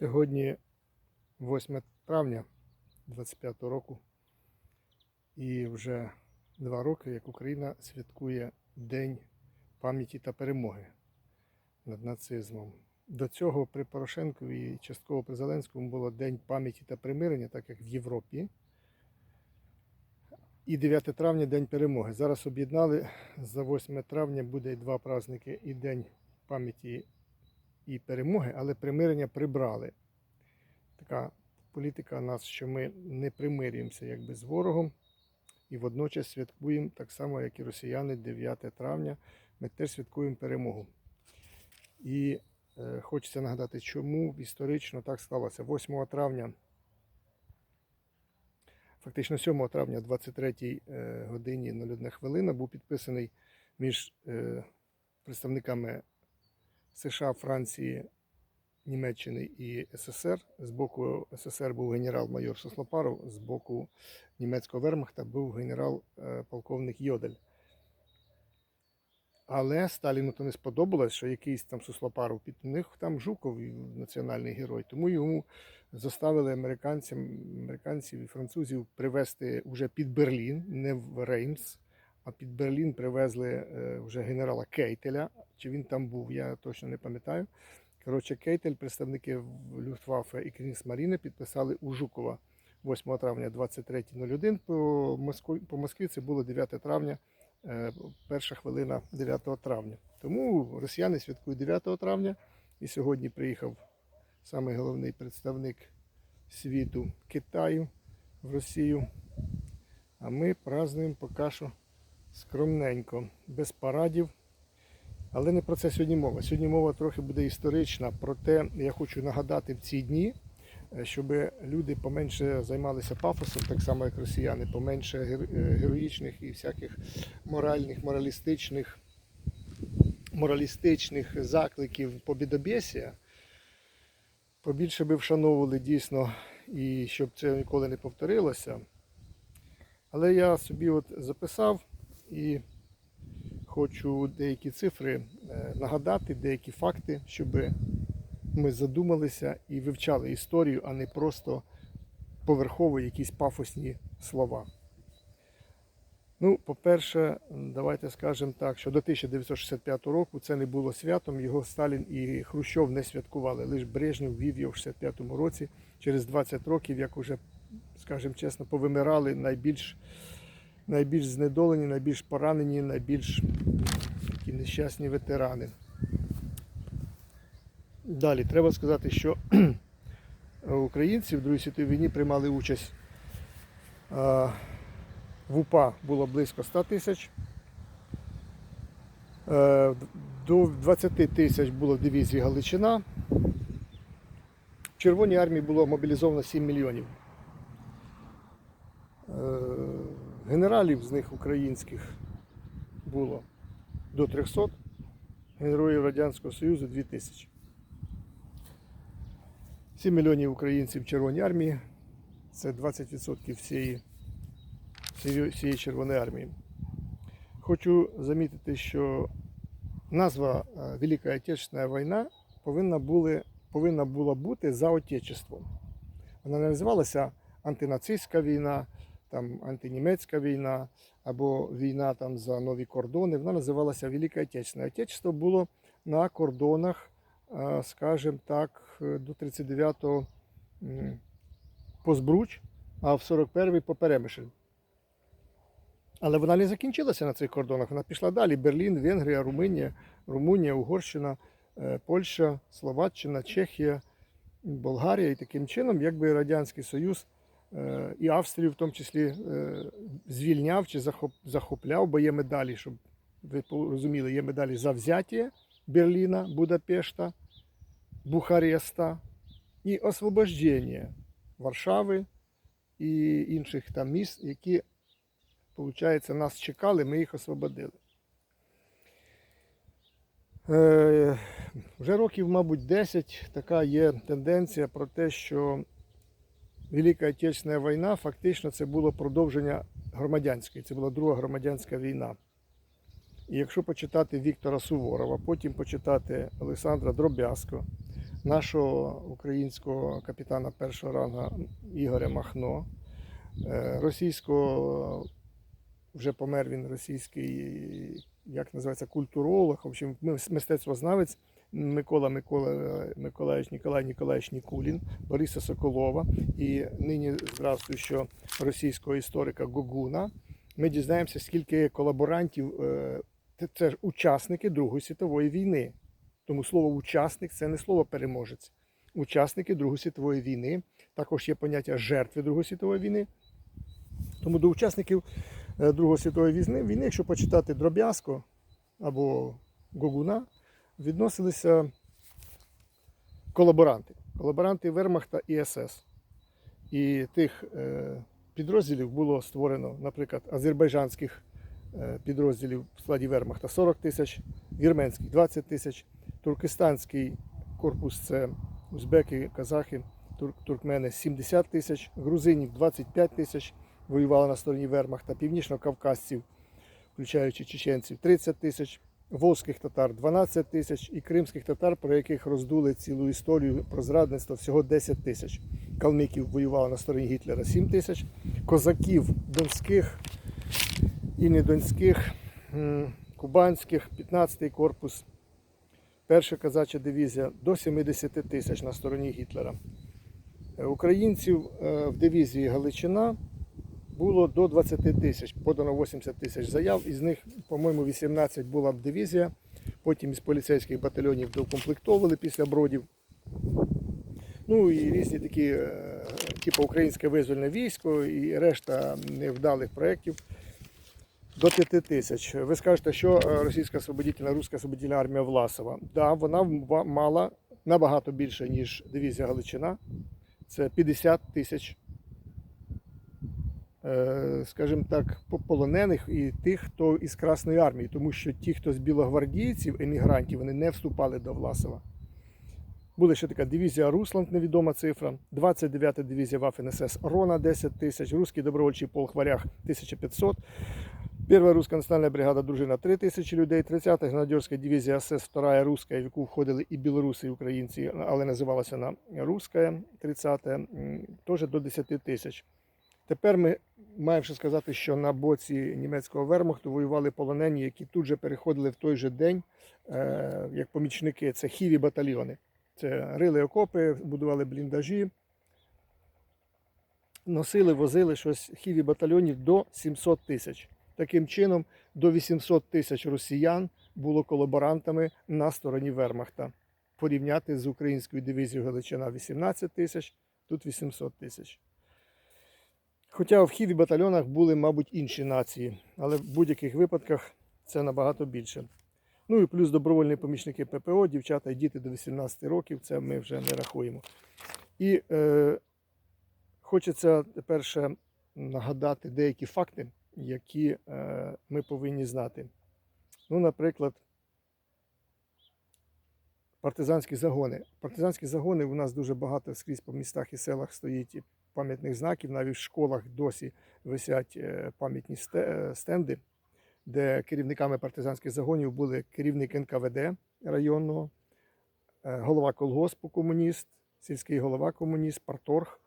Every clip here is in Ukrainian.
Сьогодні 8 травня 25 року, і вже два роки, як Україна святкує День пам'яті та перемоги над нацизмом. До цього при Порошенкові і частково при Зеленському було День пам'яті та примирення, так як в Європі. І 9 травня День перемоги. Зараз об'єднали за 8 травня буде два праздники і День пам'яті і перемоги, але примирення прибрали. Така політика у нас, що ми не примирюємося якби з ворогом і водночас святкуємо так само, як і росіяни, 9 травня. Ми теж святкуємо перемогу. І е, хочеться нагадати, чому історично так склалося. 8 травня, фактично 7 травня, 23 е, годині 01 хвилина, був підписаний між е, представниками США, Франції, Німеччини і СССР. З боку СССР був генерал-майор Сослопаров, з боку німецького вермахта був генерал-полковник Йодель. Але Сталіну то не сподобалось, що якийсь там Суслопаров під них там Жуков національний герой. Тому йому заставили американцям, американців і французів привезти вже під Берлін, не в Реймс, а під Берлін привезли е, вже генерала Кейтеля. Чи він там був, я точно не пам'ятаю. Коротше, Кейтель, представники Люфтваффе і Крінсмаріни підписали у Жукова 8 травня 23.01. По Москві, по Москві це було 9 травня, е, перша хвилина 9 травня. Тому росіяни святкують 9 травня. І сьогодні приїхав самий головний представник світу Китаю в Росію. А ми празднуємо поки що скромненько, без парадів. Але не про це сьогодні мова. Сьогодні мова трохи буде історична. Проте я хочу нагадати в ці дні, е, щоб люди поменше займалися пафосом, так само як росіяни, поменше е, героїчних і всяких моральних, моралістичних, моралістичних закликів побідобєсія. Побільше би вшановували дійсно і щоб це ніколи не повторилося. Але я собі от записав і хочу деякі цифри е, нагадати, деякі факти, щоб ми задумалися і вивчали історію, а не просто поверхово якісь пафосні слова. Ну, по-перше, давайте скажемо так, що до 1965 року це не було святом, його Сталін і Хрущов не святкували. Лише Брежнєв ввів його в 65-му році, через 20 років, як уже, скажімо чесно, повимирали найбільш найбільш знедолені, найбільш поранені, найбільш такі нещасні ветерани. Далі треба сказати, що українці в Другій світовій війні приймали участь. В УПА було близько 100 тисяч. Е, До 20 тисяч було в дивізії Галичина. В Червоній армії було мобілізовано 7 мільйонів. Е, Генералів з них українських було до 300, героїв Радянського Союзу 2000. 7 мільйонів українців в Червоній армії. Це 20% всієї, всієї, Червоної армії. Хочу замітити, що назва е, Велика Отечественна війна повинна, були, повинна була бути за Отечеством. Вона називалася антинацистська війна, там антинімецька війна або війна там за нові кордони. Вона називалася Велика Отечественна. Отечество було на кордонах, е, скажімо так, е, до 39-го м, по Збруч, а в 41-й по Перемишль. Але вона не закінчилася на цих кордонах. Вона пішла далі. Берлін, Венгрія, Румунія, Румунія, Угорщина, е, Польща, Словаччина, Чехія, Болгарія. І таким чином, якби Радянський Союз і Австрію в тому числі е, звільняв чи захопляв, бо є медалі, щоб ви розуміли, є медалі за взяття Берліна, Будапешта, Бухареста і освобождення Варшави і інших там міст, які, виходить, нас чекали, ми їх освободили. Е, вже років, мабуть, 10 така є тенденція про те, що Велика Отечественна війна фактично це було продовження громадянської, це була друга громадянська війна. І якщо почитати Віктора Суворова, потім почитати Олександра Дроб'язко, нашого українського капітана першого рангу Ігоря Махно, е, російського, вже помер він російський, як називається, культуролог, в общем, мис- мистецтвознавець Микола Микола Миколаївич Ніколай Ніколаївич Нікулін, Бориса Соколова і нині здравствуючого російського історика Гогуна. Ми дізнаємося, скільки колаборантів е, це- ж учасники Другої світової війни. Тому слово учасник це не слово переможець. Учасники Другої світової війни. Також є поняття жертви Другої світової війни. Тому до учасників е, Другої світової війни, якщо почитати Дроб'язко або Гогуна, відносилися колаборанти. Колаборанти Вермахта і СС. І тих е, підрозділів було створено, наприклад, азербайджанських е, підрозділів в складі Вермахта 40 тисяч, вірменських 20 тисяч, туркестанський корпус це узбеки, казахи, тур- туркмени 70 тисяч, грузинів 25 тисяч воювали на стороні Вермахта, північно-кавказців, включаючи чеченців 30 тисяч, волзьких татар 12 тисяч і кримських татар, про яких роздули цілу історію про зрадництво всього 10 тисяч. Калмиків воювало на стороні Гітлера 7 тисяч, козаків донських і недонських, кубанських, 15-й корпус, перша казача дивізія до 70 тисяч на стороні Гітлера. Е, Українців е, в дивізії Галичина було до 20 тисяч, подано 80 тисяч заяв, із них, по-моєму, 18 була б дивізія, потім із поліцейських батальйонів доукомплектовували після бродів. Ну і різні такі, е, типу українське визвольне військо і решта невдалих проєктів. До 5 тисяч. Ви скажете, що е, російська освободительна, руська освободительна армія Власова. Да, вона мала набагато більше, ніж дивізія Галичина. Це 50 тисяч, скажімо так, полонених і тих, хто із Красної армії, тому що ті, хто з білогвардійців, емігрантів, вони не вступали до Власова. Була ще така дивізія Русланд, невідома цифра, 29-та дивізія Вафен СС Рона 10 тисяч, Руський добровольчий полк Варяг 1500, Перша руська національна бригада дружина 3 тисячі людей, 30-та генеральська дивізія СС, 2 руська, в яку входили і білоруси, і українці, але називалася вона Руська, 30-та, теж до 10 тисяч. Тепер ми маємо сказати, що на боці німецького вермахту воювали полонені, які тут же переходили в той же день, е, як помічники. Це хіві батальйони. Це рили окопи, будували бліндажі, носили, возили щось хіві батальйонів до 700 тисяч. Таким чином, до 800 тисяч росіян було колаборантами на стороні Вермахта. Порівняти з українською дивізією Галичина 18 тисяч, тут 800 тисяч. Хоча в хіві батальйонах були, мабуть, інші нації, але в будь-яких випадках це набагато більше. Ну і плюс добровольні помічники ППО, дівчата і діти до 18 років, це ми вже не рахуємо. І е, хочеться тепер нагадати деякі факти, які е, ми повинні знати. Ну, наприклад, партизанські загони. Партизанські загони у нас дуже багато скрізь по містах і селах стоїть пам'ятних знаків. Навіть в школах досі висять е, пам'ятні е, стенди, де керівниками партизанських загонів були керівник НКВД районного, е, голова колгоспу комуніст, сільський голова комуніст, парторг.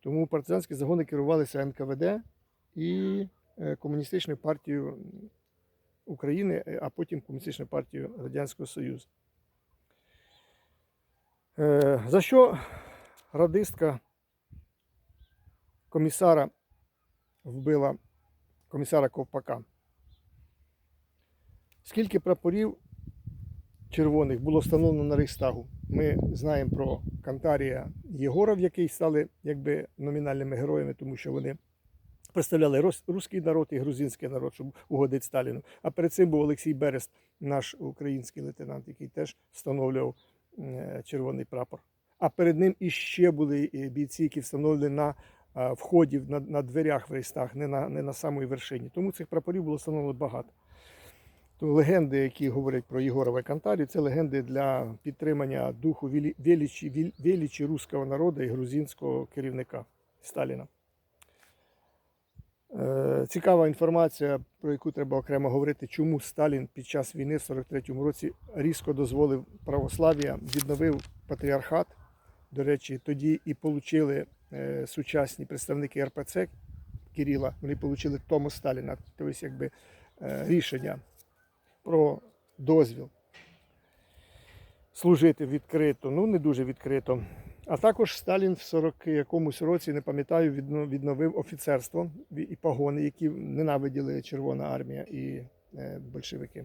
Тому партизанські загони керувалися НКВД і комуністичною партією України, а потім комуністичною партією Радянського Союзу. За що радистка комісара вбила комісара Ковпака? Скільки прапорів червоних було встановлено на Рейхстагу? Ми знаємо про Кантарія Єгоров, який стали якби номінальними героями, тому що вони представляли рос- руський народ і грузинський народ, щоб угодити Сталіну. А перед цим був Олексій Берест, наш український лейтенант, який теж встановлював е, червоний прапор. А перед ним іще були е, бійці, які встановлені на е, вході, на, на дверях в рейстах, не на, не на самій вершині. Тому цих прапорів було встановлено багато. То легенди, які говорять про Єгорова і Кантарію, це легенди для підтримання духу величі, величі руського народу і грузинського керівника Сталіна. Е, Цікава інформація, про яку треба окремо говорити, чому Сталін під час війни в 43-му році різко дозволив православ'я, відновив патріархат. До речі, тоді і отримали сучасні представники РПЦ Кирила, вони отримали тому Сталіна, тобто якби е, рішення про дозвіл служити відкрито, ну не дуже відкрито. А також Сталін в 40 якомусь році, не пам'ятаю, відновив офіцерство і погони, які ненавиділи Червона армія і е, большевики.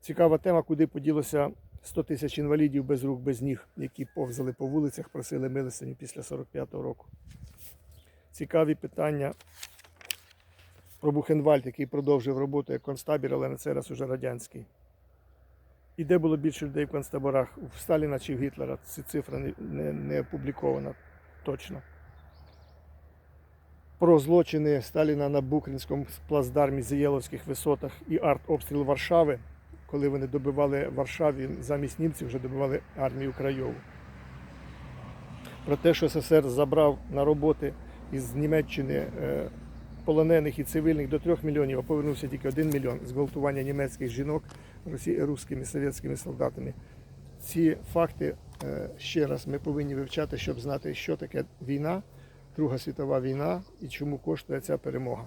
Цікава тема, куди поділося 100 тисяч інвалідів без рук, без ніг, які повзали по вулицях, просили милостиню після 45-го року. Цікаві питання про Бухенвальд, який продовжив роботу як концтабір, але на цей раз уже радянський. І де було більше людей в концтаборах? В Сталіна чи в Гітлера? Ці цифра не, не, не опублікована точно. Про злочини Сталіна на Букринському плацдармі Зієловських висотах і артобстріл Варшави, коли вони добивали Варшаві, замість німців вже добивали армію Крайову. Про те, що СССР забрав на роботи із Німеччини е, полонених і цивільних до 3 мільйонів, а повернувся тільки 1 мільйон зґвалтування німецьких жінок русскими совєтськими солдатами. Ці факти е, ще раз ми повинні вивчати, щоб знати, що таке війна, Друга світова війна і чому коштує ця перемога.